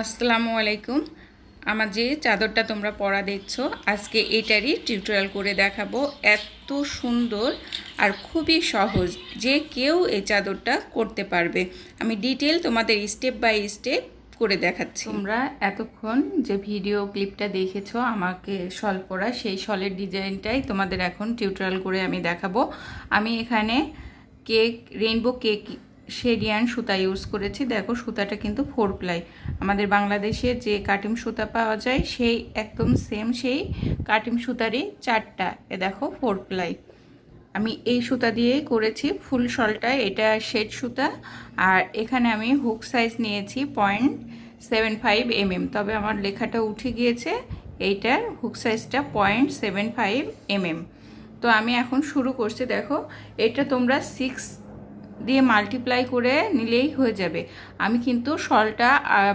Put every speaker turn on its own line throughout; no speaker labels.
আসসালামু আলাইকুম। আমার যে চাদরটা তোমরা পরা দেখছ, আজকে এটারই টিউটোরিয়াল করে দেখাবো এত সুন্দর আর খুবই সহজ যে কেউ এই চাদরটা করতে পারবে। আমি ডিটেল তোমাদের স্টেপ বাই স্টেপ করে দেখাচ্ছি। তোমরা এতক্ষণ যে ভিডিও ক্লিপটা দেখেছ, আমাকে শল পরা সেই শলের ডিজাইনটাই তোমাদের এখন টিউটোরিয়াল করে আমি দেখাবো। আমি এখানে কেক রেইনবো কেক শেডিয়ান সুতা ইউজ করেছি। দেখো, সুতাটা কিন্তু ফোর প্লাই। আমাদের বাংলাদেশে যে কাটিম সুতা পাওয়া যায়, সেই একদম সেম সেই কাটিম সুতারই চারটা। এ দেখো, ফোর প্লাই। আমি এই সুতা দিয়েই করেছি, ফুল শলটা, এটা শেড সুতা। আর এখানে আমি হুক সাইজ নিয়েছি পয়েন্ট সেভেন ফাইভ এমএম তবে আমার লেখাটা উঠে গিয়েছে, এইটার হুক সাইজটা পয়েন্ট সেভেন ফাইভ এমএম তো আমি এখন শুরু করছি, দেখো, এটা তোমরা সিক্স দিয়ে মাল্টিপ্লাই করে নিলেই হয়ে যাবে। আমি কিন্তু শলটা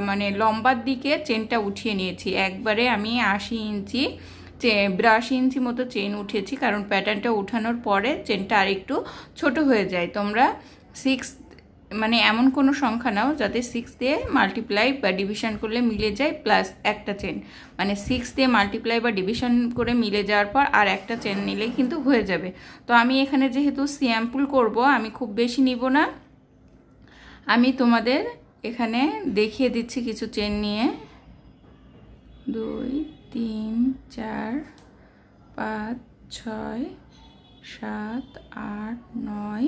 মানে লম্বার দিকে চেনটা উঠিয়ে নিয়েছি। একবারে আমি আশি ইঞ্চি চে, ব্রাশ ইঞ্চি মতো চেন উঠেছি, কারণ প্যাটার্নটা উঠানোর পরে চেনটা আরেকটু ছোট হয়ে যায়। তোমরা সিক্স মানে এমন কোনো সংখ্যা নাও যাতে সিক্স দিয়ে মাল্টিপ্লাই বা ডিভিশন করলে মিলে যায় প্লাস একটা চেন মানে সিক্স দিয়ে মাল্টিপ্লাই বা ডিভিশন করে মিলে যাওয়ার পর আর একটা চেন নিলেই কিন্তু হয়ে যাবে। তো আমি এখানে যেহেতু স্যাম্পল করব, আমি খুব বেশি নিব না। আমি তোমাদের এখানে দেখিয়ে দিচ্ছি কিছু চেন নিয়ে। দুই, তিন, চার, পাঁচ, ছয়, সাত, আট, নয়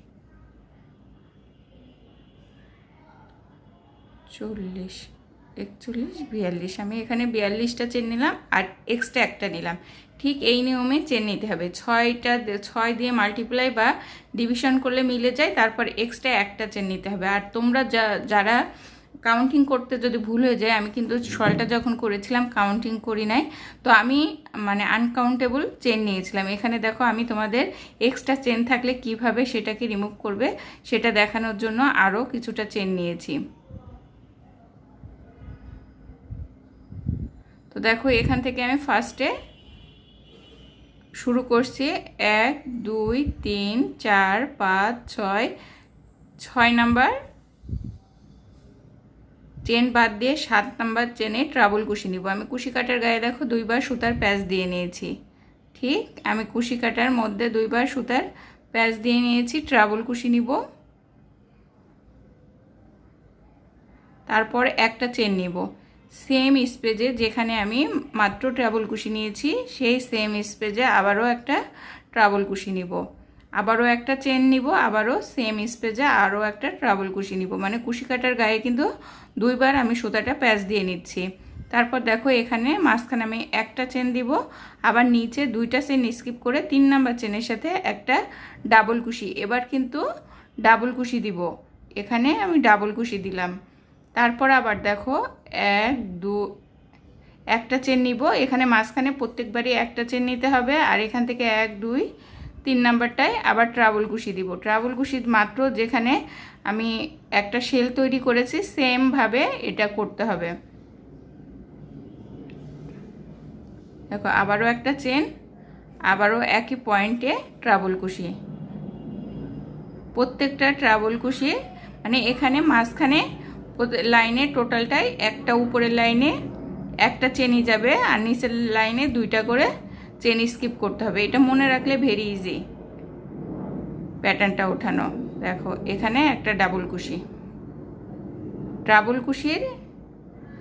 চল্লিশ, একচল্লিশ, বিয়াল্লিশ। আমি এখানে বিয়াল্লিশটা চেন নিলাম আর এক্সট্রা একটা নিলাম। ঠিক এই নিয়মে চেন নিতে হবে। ছয়টা ছয় দিয়ে মাল্টিপ্লাই বা ডিভিশন করলে মিলে যায়, তারপর এক্সট্রা একটা চেন নিতে হবে। আর তোমরা যা যারা কাউন্টিং করতে যদি ভুল হয়ে যায়, আমি কিন্তু শলটা যখন করেছিলাম কাউন্টিং করি নাই, তো আমি মানে আনকাউন্টেবল চেন নিয়েছিলাম। এখানে দেখো আমি তোমাদের এক্সট্রা চেন থাকলে কীভাবে সেটাকে রিমুভ করবে, সেটা দেখানোর জন্য আরও কিছুটা চেন নিয়েছি। তো দেখো, এখান থেকে আমি ফার্স্টে শুরু করছি। এক, দুই, তিন, চার, পাঁচ, ছয় ছয় নাম্বার চেন বাদ দিয়ে সাত নাম্বার চেনে ট্রাবল কুশি নিব। আমি কুশি কাটার গায়ে দেখো, দুইবার সুতার প্যাচ দিয়ে নিয়েছি। ঠিক? আমি কুশি কাটার মধ্যে দুইবার সুতার প্যাচ দিয়ে নিয়েছি ট্রাবল কুশি নিব। তারপর একটা চেন নিব। সেম স্পেজে যেখানে আমি মাত্র ট্রাবল কুশি নিয়েছি, সেই সেম স্পেজে আবারও একটা ট্রাবল কুশি নিব। আবারও একটা চেন নিব, আবারও সেম স্পেজে আরও একটা ট্রাবল কুশি নিব। মানে কুশি কাটার গায়ে কিন্তু দুইবার আমি সুতাটা প্যাচ দিয়ে নিচ্ছি। তারপর দেখো এখানে মাঝখানে আমি একটা চেন দিব, আবার নিচে দুইটা চেন স্কিপ করে তিন নাম্বার চেনের সাথে একটা ডাবল কুশি। এবার কিন্তু ডাবল কুশি দিব। এখানে আমি ডাবল কুশি দিলাম। তারপর আবার দেখো, এক, দু, একটা চেন নিব। এখানে মাঝখানে প্রত্যেকবারই একটা চেন নিতে হবে। আর এখান থেকে এক, দুই, তিন নাম্বারটায় আবার ট্রাভেল কুশি দিব। ট্রাভেল কুশি মাত্র যেখানে আমি একটা শেল তৈরি করেছি সেমভাবে এটা করতে হবে। দেখো, আবারও একটা চেন, আবারও একই পয়েন্টে ট্রাভেল কুশি প্রত্যেকটা ট্রাভেল কুশি মানে এখানে মাঝখানে লাইনে টোটালটাই একটা উপরের লাইনে একটা চেনই যাবে আর নিচের লাইনে দুইটা করে চেন স্কিপ করতে হবে। এটা মনে রাখলে ভেরি ইজি প্যাটার্নটা ওঠানো। দেখো, এখানে একটা ডাবল কুশি। ট্রাবল কুশির,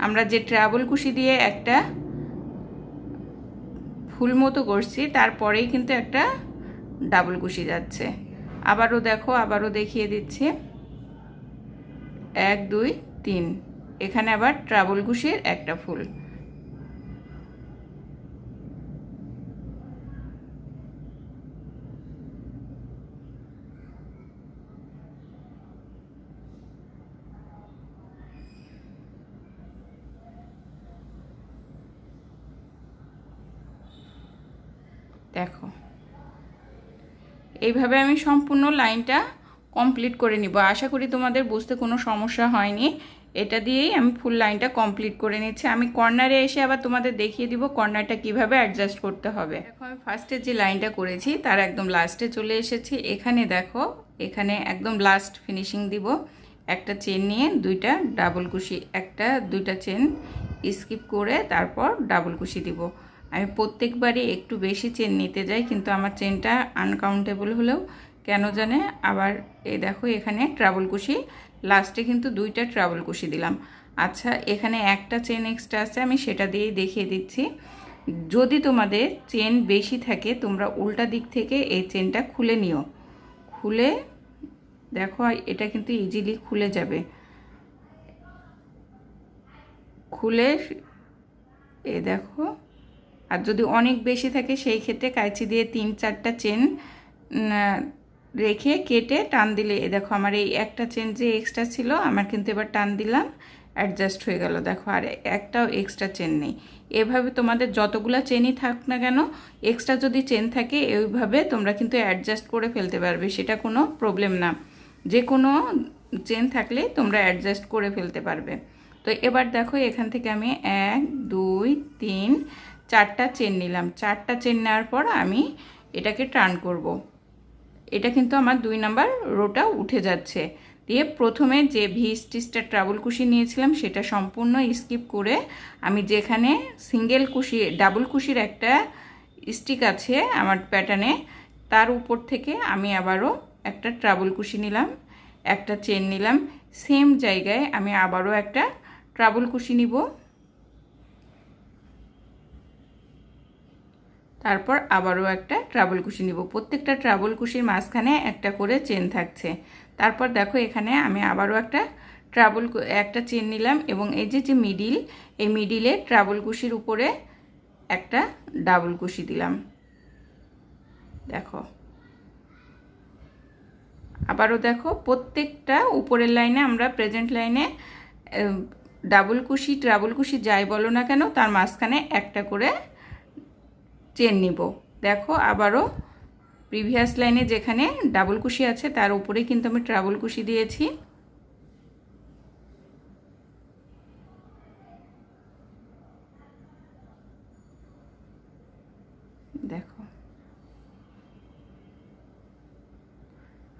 আমরা যে ট্রাবল কুশি দিয়ে একটা ফুল মতো করছি, তারপরেই কিন্তু একটা ডাবল কুশি যাচ্ছে। আবারও দেখো, আবারও দেখিয়ে দিচ্ছি। এক, দুই তিন। এখানে আবার ট্রাবল ঘুষির একটা ফুল। দেখো। এইভাবে আমি সম্পূর্ণ লাইনটা কমপ্লিট করে নিব। আশা করি তোমাদের বুঝতে কোনো সমস্যা হয়নি। এটা দিয়েই আমি ফুল লাইনটা কমপ্লিট করে নিচ্ছি। আমি কর্নারে এসে আবার তোমাদের দেখিয়ে দিব কর্নারটা কীভাবে অ্যাডজাস্ট করতে হবে। দেখো, আমি ফার্স্টে যে লাইনটা করেছি, তার একদম লাস্টে চলে এসেছি। এখানে দেখো, এখানে একদম লাস্ট ফিনিশিং দিব। একটা চেন নিয়ে দুইটা ডাবল কুশি, একটা, দুইটা চেন স্কিপ করে তারপর ডাবল কুশি দিব। আমি প্রত্যেকবারই একটু বেশি চেন নিতে যাই, কিন্তু আমার চেনটা আনকাউন্টেবল হলেও কেন জানে? আবার এই দেখো এখানে ট্রাবল কুশি লাস্টে কিন্তু দুইটা ট্রাবল কুশি দিলাম। আচ্ছা এখানে একটা চেন এক্সট্রা আছে, আমি সেটা দিয়েই দেখিয়ে দিচ্ছি। যদি তোমাদের চেন বেশি থাকে, তোমরা উল্টা দিক থেকে এই চেনটা খুলে নিও। খুলে, দেখো, এটা কিন্তু ইজিলি খুলে যাবে। খুলে এ দেখো। আর যদি অনেক বেশি থাকে, সেই ক্ষেত্রে কাঁচি দিয়ে তিন চারটা চেন রেখে কেটে টান দিলে দেখো আমার এই একটা চেন যে এক্সট্রা ছিল, আমার কিন্তু এবার টান দিলাম অ্যাডজাস্ট হয়ে গেল। দেখো, আর একটাও এক্সট্রা চেন নেই। এভাবে তোমাদের যতগুলো চেনই থাক না কেন এক্সট্রা যদি চেন থাকে, এইভাবে তোমরা কিন্তু অ্যাডজাস্ট করে ফেলতে পারবে, সেটা কোনো প্রবলেম না। যে কোনো চেন থাকলে তোমরা অ্যাডজাস্ট করে ফেলতে পারবে। তো এবার দেখো, এখান থেকে আমি এক, দুই, তিন, চারটা চেন নিলাম। চারটা চেন নেওয়ার পর আমি এটাকে টার্ন করব। এটা কিন্তু আমার দুই নাম্বার রোটা উঠে যাচ্ছে। দিয়ে প্রথমে যে ভি স্টিচটা ট্রাবল কুশি নিয়েছিলাম, সেটা সম্পূর্ণ স্কিপ করে আমি যেখানে সিঙ্গেল কুশি ডাবল কুশির একটা স্টিক আছে আমার প্যাটার্নে তার উপর থেকে আমি আবারও একটা ট্রাবল কুশি নিলাম, একটা চেন নিলাম। সেম জায়গায় আমি আবারও একটা ট্রাবল কুশি নিব। তারপর আবারও একটা ট্রাবল কুশি নিব। প্রত্যেকটা ট্রাবল কুশির মাঝখানে একটা করে চেন থাকছে। তারপর দেখো এখানে আমি আবারও একটা ট্রাবল একটা চেন নিলাম এবং এই যে যে মিডিল এই মিডিলে ট্রাবল কুশির উপরে একটা ডাবল কুশি দিলাম। দেখো। আবারও দেখো, প্রত্যেকটা উপরের লাইনে আমরা প্রেজেন্ট লাইনে ডাবল কুশি ট্রাবল কুশি যাই বলো না কেন, তার মাঝখানে একটা করে চেন নিব। দেখো, আবারও প্রিভিয়াস লাইনে যেখানে ডাবল কুশি আছে, তার উপরে কিন্তু আমি ট্রাবল কুশি দিয়েছি। দেখো।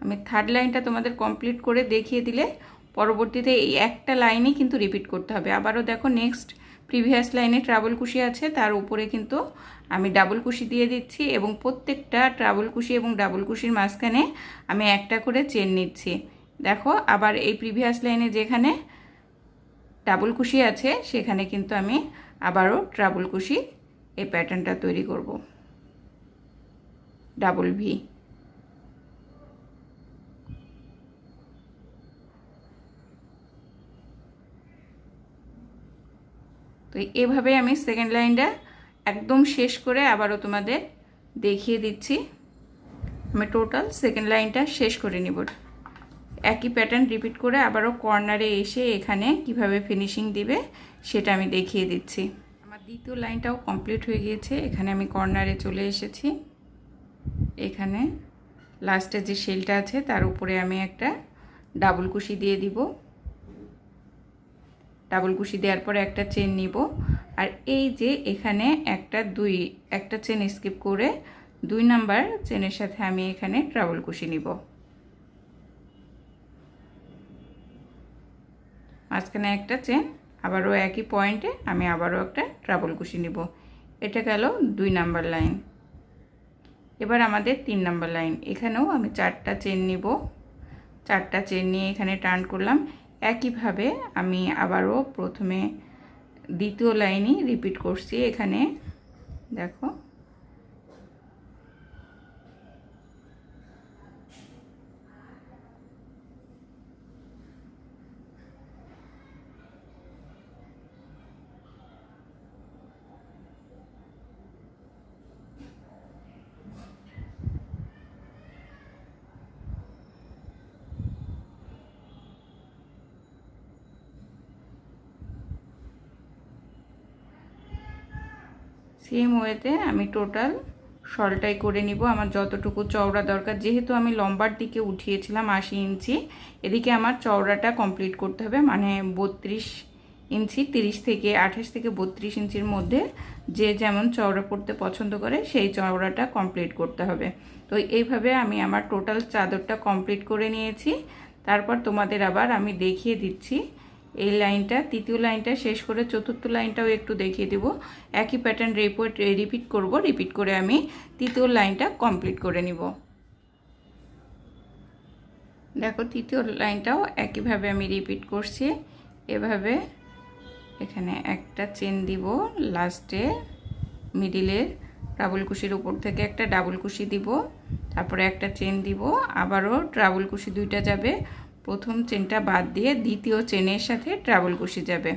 আমি থার্ড লাইনটা তোমাদের কমপ্লিট করে দেখিয়ে দিলে পরবর্তীতে এই একটা লাইনই কিন্তু রিপিট করতে হবে। আবারও দেখো নেক্সট প্রিভিয়াস লাইনে ট্রাবল কুশি আছে, তার উপরে কিন্তু আমি ডাবল কুশি দিয়ে দিচ্ছি এবং প্রত্যেকটা ট্রাবল কুশি এবং ডাবল কুশির মাঝখানে আমি একটা করে চেন নিচ্ছি। দেখো, আবার এই প্রিভিয়াস লাইনে যেখানে ডাবল কুশি আছে, সেখানে কিন্তু আমি আবারও ট্রাবল কুশি এই প্যাটার্নটা তৈরি করব। ডাবল ভি এভাবে আমি সেকেন্ড লাইনটা একদম শেষ করে আবারও তোমাদের দেখিয়ে দিচ্ছি। আমি টোটাল সেকেন্ড লাইনটা শেষ করে নিব। একই প্যাটার্ন রিপিট করে আবারও কর্নারে এসে এখানে কীভাবে ফিনিশিং দিবে সেটা আমি দেখিয়ে দিচ্ছি। আমার দ্বিতীয় লাইনটাও কমপ্লিট হয়ে গিয়েছে। এখানে আমি কর্নারে চলে এসেছি। এখানে লাস্টে যে শেলটা আছে, তার উপরে আমি একটা ডাবল কুশি দিয়ে দিব। ডাবল কুশি দেওয়ার পরে একটা চেন নিব। আর এই যে এখানে একটা দুই, একটা চেন স্কিপ করে দুই নাম্বার চেনের সাথে আমি এখানে ট্রাবল কুশি নিব। মাঝখানে একটা চেন আবারও একই পয়েন্টে আমি আবারও একটা ট্রাবল কুশি নিব। এটা গেল দুই নাম্বার লাইন এবার আমাদের তিন নাম্বার লাইন এখানেও আমি চারটা চেন নিব। চারটা চেন নিয়ে এখানে টার্ন করলাম। একইভাবে আমি আবারও প্রথমে দ্বিতীয় লাইনই রিপিট করছি এখানে। দেখো। সেম ওয়েতে আমি টোটাল শলটাই করে নিব। আমার যতটুকু চওড়া দরকার, যেহেতু আমি লম্বার দিকে উঠিয়েছিলাম আশি ইঞ্চি, এদিকে আমার চওড়াটা কমপ্লিট করতে হবে। মানে বত্রিশ ইঞ্চি, তিরিশ থেকে আঠাশ থেকে বত্রিশ ইঞ্চির মধ্যে যে যেমন চওড়া পড়তে পছন্দ করে, সেই চওড়াটা কমপ্লিট করতে হবে। তো এইভাবে আমি আমার টোটাল চাদরটা কমপ্লিট করে নিয়েছি। তারপর তোমাদের আবার আমি দেখিয়ে দিচ্ছি এই লাইনটা, তৃতীয় লাইনটা শেষ করে চতুর্থ লাইনটাও একটু দেখিয়ে দেব। একই প্যাটার্ন রিপোর্ট রিপিট করব। রিপিট করে আমি তৃতীয় লাইনটা কমপ্লিট করে নিব। দেখো, তৃতীয় লাইনটাও একইভাবে আমি রিপিট করছি। এভাবে এখানে একটা চেন দিব লাস্টে মিডিলের ডাবল কুশির উপর থেকে একটা ডাবল কুশি দিব, তারপরে একটা চেন দিব, আবারও ট্রাবল কুশি দুইটা যাবে। প্রথম চেনটা বাদ দিয়ে দ্বিতীয় চেনের সাথে ট্রাবল কুশি যাবে।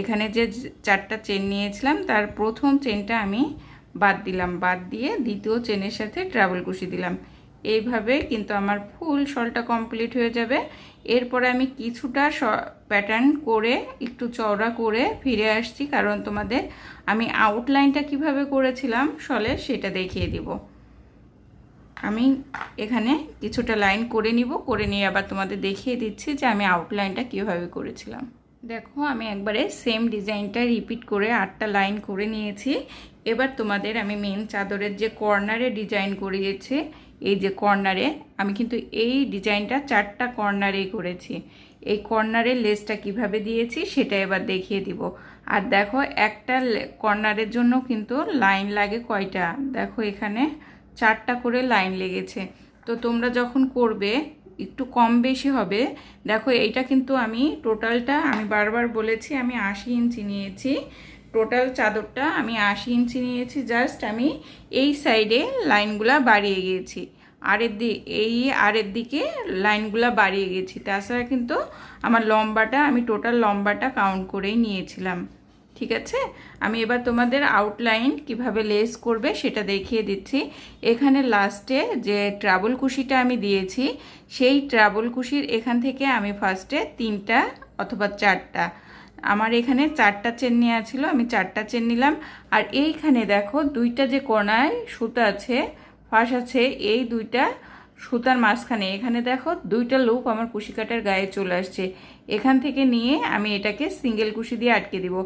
এখানে যে চারটা চেন নিয়েছিলাম, তার প্রথম চেনটা আমি বাদ দিলাম। বাদ দিয়ে দ্বিতীয় চেনের সাথে ট্রাবল কুশি দিলাম। এইভাবে কিন্তু আমার ফুল শলটা কমপ্লিট হয়ে যাবে। এরপরে আমি কিছুটা প্যাটার্ন করে, একটু চওড়া করে ফিরে আসছি। কারণ তোমাদের আমি আউটলাইনটা কীভাবে করেছিলাম শলে সেটা দেখিয়ে দিব। আমি এখানে কিছুটা লাইন করে নিব, করে নিয়ে আবার তোমাদের দেখিয়ে দিচ্ছি যে আমি আউটলাইনটা কীভাবে করেছিলাম। দেখো, আমি একবারে সেম ডিজাইনটা রিপিট করে আটটা লাইন করে নিয়েছি। এবার তোমাদের আমি মেন চাদরের যে কর্নারে ডিজাইন করিয়েছে, এই যে কর্নারে আমি কিন্তু এই ডিজাইনটা চারটা কর্নারেই করেছি। এই কর্নারের লেসটা কীভাবে দিয়েছি, সেটা এবার দেখিয়ে দিব। আর দেখো, একটা কর্নারের জন্য কিন্তু লাইন লাগে কয়টা? দেখো এখানে চারটা করে লাইন লেগেছে। তো তোমরা যখন করবে, একটু কম বেশি হবে, দেখো এইটা কিন্তু আমি টোটালটা আমি বারবার বলেছি, আমি আশি ইঞ্চি নিয়েছি। টোটাল চাদরটা আমি আশি ইঞ্চি নিয়েছি, জাস্ট আমি এই সাইডে লাইনগুলা বাড়িয়ে গিয়েছি। আরের দিক এই আরের দিকে লাইনগুলা বাড়িয়ে গেছি তাছাড়া কিন্তু আমার লম্বাটা, আমি টোটাল লম্বাটা কাউন্ট করেই নিয়েছিলাম। ঠিক আছে? আমি এবার তোমাদের আউটলাইন কীভাবে লেস করবে সেটা দেখিয়ে দিচ্ছি। এখানে লাস্টে যে ট্রাবল কুশিটা আমি দিয়েছি, সেই ট্রাবল কুশির এখান থেকে আমি ফার্স্টে তিনটা অথবা চারটা। আমার এখানে চারটা চেন নেওয়া ছিল, আমি চারটা চেন নিলাম। আর এইখানে দেখো, দুইটা যে কোনায় সুতা আছে ফাঁস আছে, এই দুইটা সুতার মাঝখানে। এখানে দেখো, দুইটা লুপ আমার কুশি কাটার গায়ে চলে আসছে। এখান থেকে নিয়ে আমি এটাকে সিঙ্গেল কুশি দিয়ে আটকে দিব।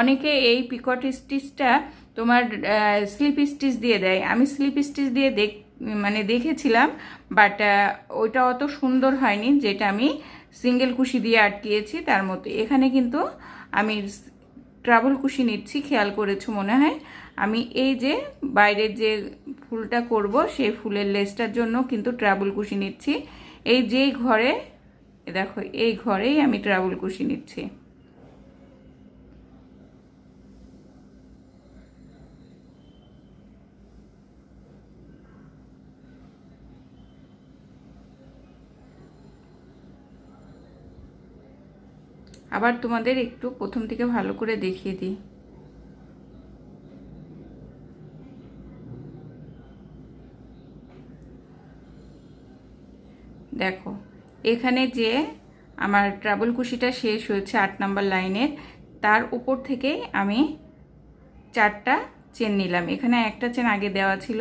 অনেকে এই পিকট স্টিচটা তোমার স্লিপ স্টিচ দিয়ে দেয়। আমি স্লিপ স্টিচ দিয়ে দেখ মানে দেখেছিলাম, বাট ওইটা অত সুন্দর হয়নি, যেটা আমি সিঙ্গেল কুশি দিয়ে আটকিয়েছি তার মতো এখানে কিন্তু আমি ট্রাভেল কুশি নিচ্ছি, খেয়াল করেছ মনে হয়? আমি এই যে বাইরের যে ফুলটা করব, সেই ফুলের লেসটার জন্য কিন্তু ট্রাভেল কুশি নিচ্ছি। এই যেই ঘরে দেখো, এই ঘরেই আমি ট্রাভেল কুশি নিচ্ছি। আবার তোমাদের একটু প্রথম থেকে ভালো করে দেখিয়ে দিই। দেখো, এখানে যে আমার ট্রাভেল কুশিটা শেষ হয়েছে আট নাম্বার লাইনের তার উপর থেকে আমি চারটা চেন নিলাম। এখানে একটা চেন আগে দেওয়া ছিল।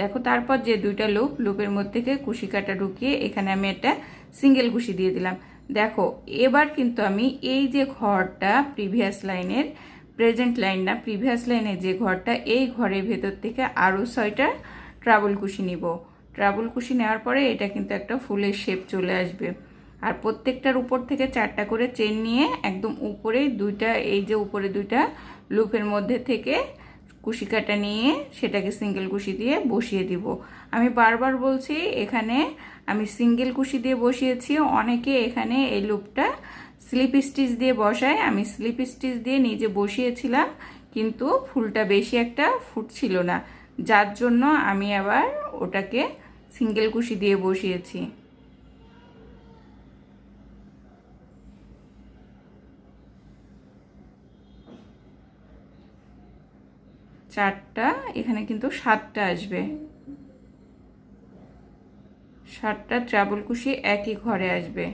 দেখো, তারপর যে দুইটা লুপ লুপের মধ্যে থেকে কুশি কাটা ঢুকিয়ে এখানে আমি একটা সিঙ্গেল কুশি দিয়ে দিলাম। দেখো, এবার কিন্তু আমি এই যে ঘরটা প্রিভিয়াস লাইনের প্রেজেন্ট লাইন না প্রিভিয়াস লাইনের যে ঘরটা, এই ঘরের ভেতর থেকে আরও ছয়টা ট্রাভেল কুশি নিব। ট্রাভেল কুশি নেওয়ার পরে এটা কিন্তু একটা ফুলের শেপ চলে আসবে। আর প্রত্যেকটার উপর থেকে চারটা করে চেন নিয়ে একদম উপরে দুইটা, এই যে উপরে দুইটা লুপের মধ্যে থেকে কুশি কাটা নিয়ে সেটাকে সিঙ্গেল কুশি দিয়ে বসিয়ে দিব। আমি বারবার বলছি, এখানে আমি সিঙ্গেল কুশি দিয়ে বসিয়েছি। অনেকে এখানে এই লুপটা স্লিপ স্টিচ দিয়ে বসায়। আমি স্লিপ স্টিচ দিয়ে নিজে বসিয়েছিলাম, কিন্তু ফুলটা বেশি একটা ফুটছিল না। যার জন্য আমি আবার ওটাকে সিঙ্গেল কুশি দিয়ে বসিয়েছি। চারটা এখানে কিন্তু সাতটা আসবে। সাতটা ট্রাবল কুশি একই ঘরে আসবে।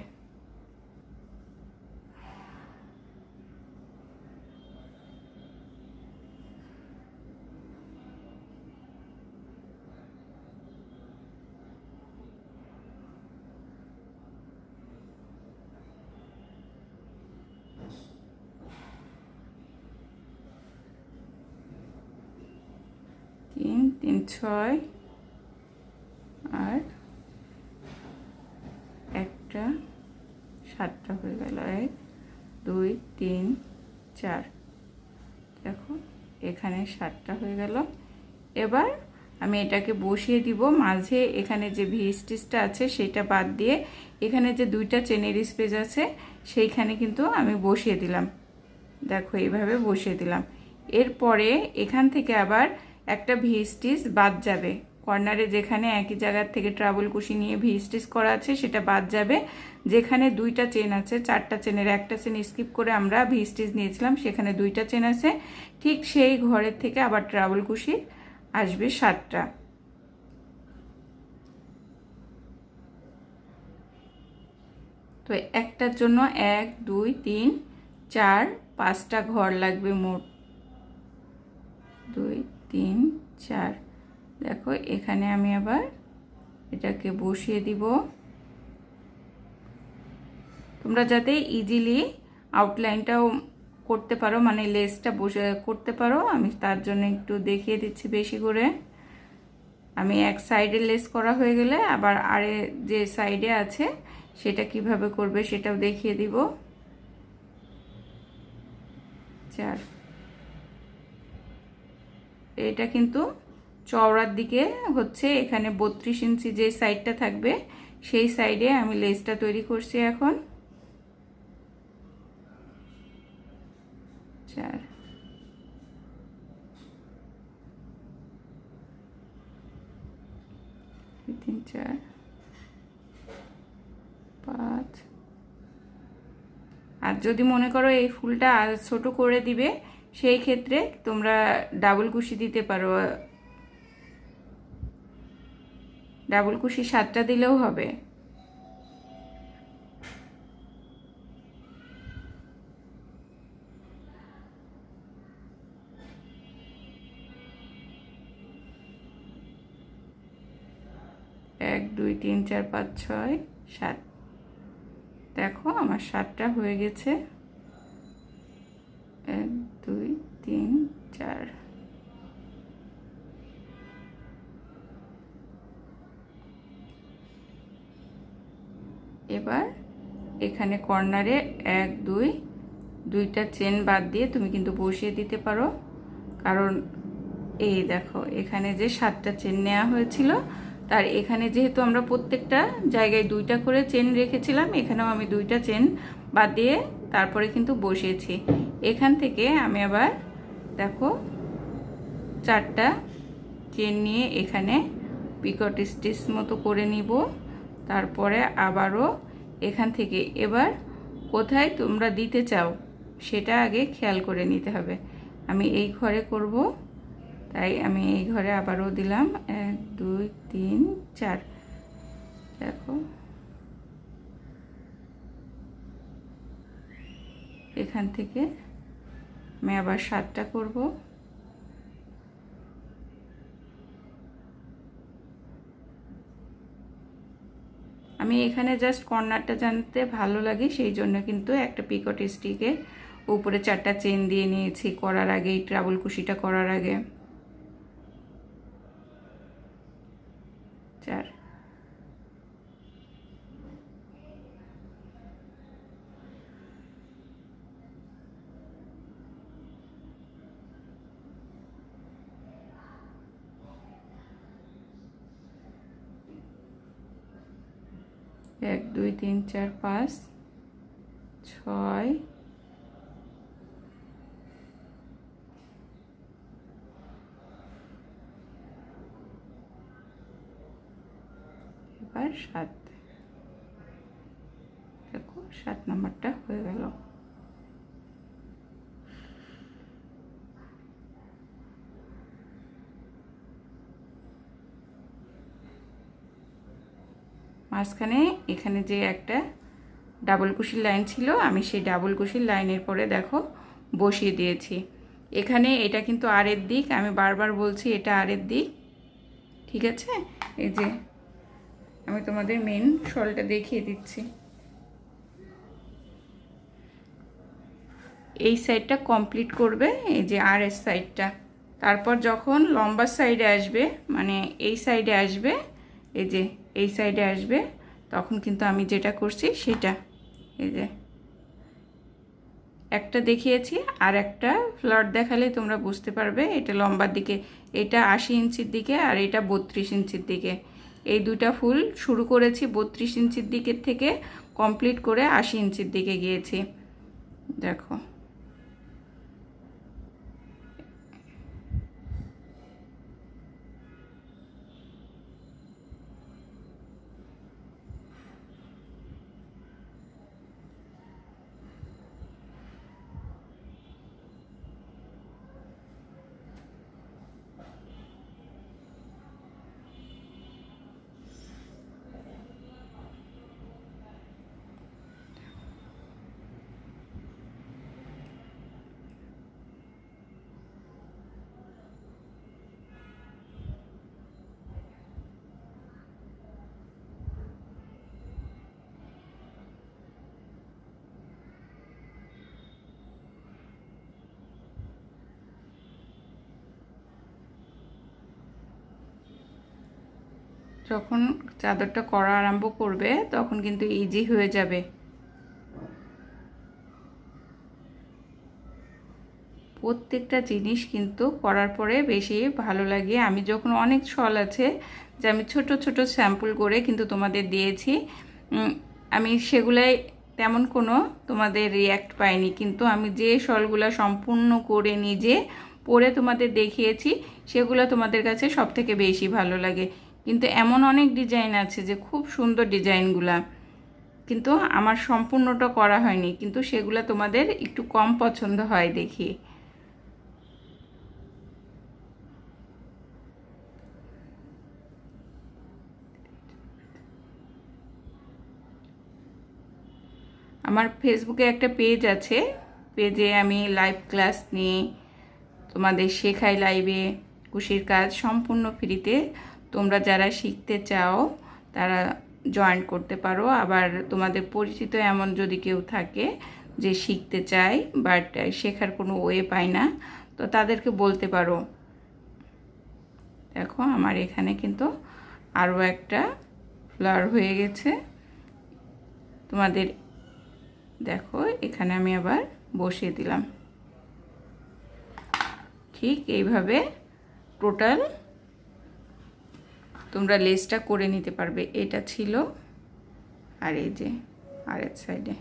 তিন, ছয় আর একটা, সাতটা হয়ে গেল, এক, দুই, তিন, চার। দেখো, এখানে সাতটা হয়ে গেল। এবার আমি এটাকে বসিয়ে দিব, মাঝে এখানে যে ভি স্টিচটা আছে সেটা বাদ দিয়ে এখানে যে দুইটা চেনের স্পেস আছে সেইখানে কিন্তু আমি বসিয়ে দিলাম। দেখো, এইভাবে বসিয়ে দিলাম। এরপরে এখান থেকে আবার একটা ভি স্টিচ বাদ যাবে। কর্নারে যেখানে একই জায়গার থেকে ট্রাভেল কুশি নিয়ে ভি স্টিচ করা আছে, সেটা বাদ যাবে। যেখানে দুইটা চেন আছে, চারটা চেনের একটা চেন স্কিপ করে আমরা ভি স্টিচ নিয়েছিলাম, সেখানে দুইটা চেন আছে। ঠিক সেই ঘরের থেকে আবার ট্রাভেল কুশি আসবে সাতটা। তো একটার জন্য এক, দুই, তিন, চার, পাঁচটা ঘর লাগবে মোট। দুই তিন, চার। দেখো, এখানে আমি আবার এটাকে বসিয়ে দিব। তোমরা যাতে ইজিলি আউটলাইনটাও করতে পারো মানে লেসটা বসে করতে পারো, আমি তার জন্য একটু দেখিয়ে দিচ্ছি বেশি করে। আমি এক সাইডে লেস করা হয়ে গেলে আবার আরে যে সাইডে আছে, সেটা কীভাবে করবে সেটাও দেখিয়ে দিব। চার। এটা কিন্তু চওড়ার দিকে হচ্ছে, এখানে বত্রিশ ইঞ্চি যে সাইডটা থাকবে, সেই সাইডে আমি লেসটা তৈরি করছি এখন। চার। তিন, চার। পাঁচ। আর যদি মনে করো এই ফুলটা আর ছোট করে দিবে সেই ক্ষেত্রে তোমরা ডাবল কুশি দিতে পারো। ডাবল কুশি সাতটা দিলেও হবে। এক, দুই, তিন, চার, পাঁচ, ছয়, সাত। দেখো, আমার সাতটা হয়ে গেছে। এখানে কর্নারে এক, দুই, দুইটা চেন বাদ দিয়ে তুমি কিন্তু বসিয়ে দিতে পারো। কারণ এই দেখো, এখানে যে সাতটা চেন নেওয়া হয়েছিল, তার এখানে যেহেতু আমরা প্রত্যেকটা জায়গায় দুইটা করে চেন রেখেছিলাম, এখানেও আমি দুইটা চেন বাদ দিয়ে তারপরে কিন্তু বসিয়েছি। এখান থেকে আমি আবার দেখো চারটা চেন নিয়ে এখানে পিকট স্টিচ মতো করে নিব। তারপরে আবারও এখান থেকে। এবার কোথায় তোমরা দিতে চাও, সেটা আগে খেয়াল করে নিতে হবে। আমি এই ঘরে করব, তাই আমি এই ঘরে আবারও দিলাম। এক, দুই, তিন, চার। দেখো। এখান থেকে আমি আবার সাতটা করব। আমি এখানে জাস্ট কর্নারটা জানতে ভালো লাগে, সেই জন্য কিন্তু একটা পিকট স্টিকে উপরে চারটা চেন দিয়ে নিয়েছি করার আগে, এই ট্রাবল কুশিটা করার আগে। চার এক দুই তিন চার পাঁচ ছয় এবার সাত। দেখো সাত নাম্বারটা হয়ে গেল। মাঝখানে এখানে যে একটা ডাবল কুশির লাইন ছিল, আমি সেই ডাবল কুশির লাইনের পরে দেখো বসিয়ে দিয়েছি। এখানে এটা কিন্তু আরের দিক, আমি বারবার বলছি এটা আরের দিক, ঠিক আছে? এই যে আমি তোমাদের মেন শলটা দেখিয়ে দিচ্ছি। এই সাইডটা কমপ্লিট করবে, এই যে আর এস সাইডটা তারপর যখন লম্বা সাইডে আসবে মানে এই সাইডে আসবে এই যে এই সাইডে আসবে, তখন কিন্তু আমি যেটা করছি সেটা, এই যে। একটা দেখিয়েছি আর একটা ফ্লাট দেখালে তোমরা বুঝতে পারবে, এটা লম্বার দিকে, এটা আশি ইঞ্চির দিকে আর এটা বত্রিশ ইঞ্চির দিকে। এই দুটা ফুল শুরু করেছি বত্রিশ ইঞ্চির দিকের থেকে কমপ্লিট করে আশি ইঞ্চির দিকে গিয়েছি। দেখো। যখন চাদরটা করা আরম্ভ করবে, তখন কিন্তু ইজি হয়ে যাবে। প্রত্যেকটা জিনিস কিন্তু করার পরে বেশি ভালো লাগে। আমি যখন অনেক শল আছে, যে আমি ছোট ছোট স্যাম্পল করে কিন্তু তোমাদের দিয়েছি আমি সেগুলাই তেমন কোনো তোমাদের রিয়্যাক্ট পাইনি। কিন্তু আমি যে শলগুলো সম্পূর্ণ করে নিজে পরে তোমাদের দেখিয়েছি, সেগুলো তোমাদের কাছে সব থেকে বেশি ভালো লাগে। কিন্তু এমন অনেক ডিজাইন আছে যে খুব সুন্দর ডিজাইনগুলা কিন্তু আমার সম্পূর্ণটা করা হয়নি, কিন্তু সেগুলো তোমাদের একটু কম পছন্দ হয় দেখি। আমার ফেসবুকে একটা পেজ আছে পেজে আমি লাইভ ক্লাস নিয়ে তোমাদের শেখাই লাইভে কুশির কাজ সম্পূর্ণ ফ্রিতে তোমরা যারা শিখতে চাও, তারা জয়েন করতে পারো। আবার তোমাদের পরিচিত এমন যদি কেউ থাকে যে শিখতে চায় বাট শেখার কোনো ওয়ে পায় না, তো তাদেরকে বলতে পারো। দেখো, আমার এখানে কিন্তু আরও একটা ফ্লাওয়ার হয়ে গেছে। তোমাদের দেখো, এখানে আমি আবার বসিয়ে দিলাম। ঠিক এইভাবে টোটাল তোমরা লেসটা করে নিতে পারবে। এটা ছিল আর এই যে আরেক সাইডে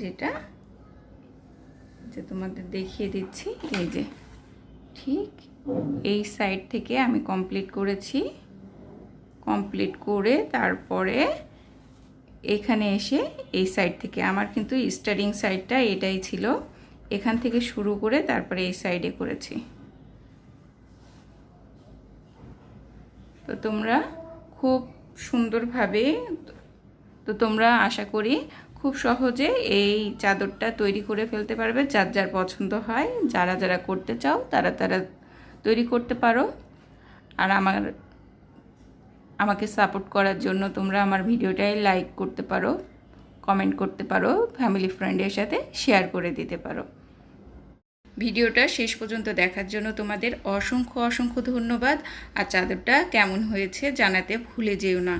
যেটা যে তোমাদের দেখিয়ে দিচ্ছি, এই যে ঠিক এই সাইড থেকে আমি কমপ্লিট করেছি। কমপ্লিট করে তারপরে এখানে এসে এই সাইড থেকে, আমার কিন্তু স্টারিং সাইডটা এটাই ছিল। এখান থেকে শুরু করে তারপরে এই সাইডে করেছি। তো তোমরা খুব সুন্দরভাবে, তো তোমরা আশা করি খুব সহজে এই চাদরটা তৈরি করে ফেলতে পারবে, যার যার পছন্দ হয়, যারা যারা করতে চাও তারা তারা তৈরি করতে পারো। আর আমার, আমাকে সাপোর্ট করার জন্য তোমরা আমার ভিডিওটাই লাইক করতে পারো, কমেন্ট করতে পারো, ফ্যামিলি ফ্রেন্ডের সাথে শেয়ার করে দিতে পারো। ভিডিওটা শেষ পর্যন্ত দেখার জন্য তোমাদের অসংখ্য অসংখ্য ধন্যবাদ। আর চাদরটা কেমন হয়েছে জানাতে ভুলে যেও না।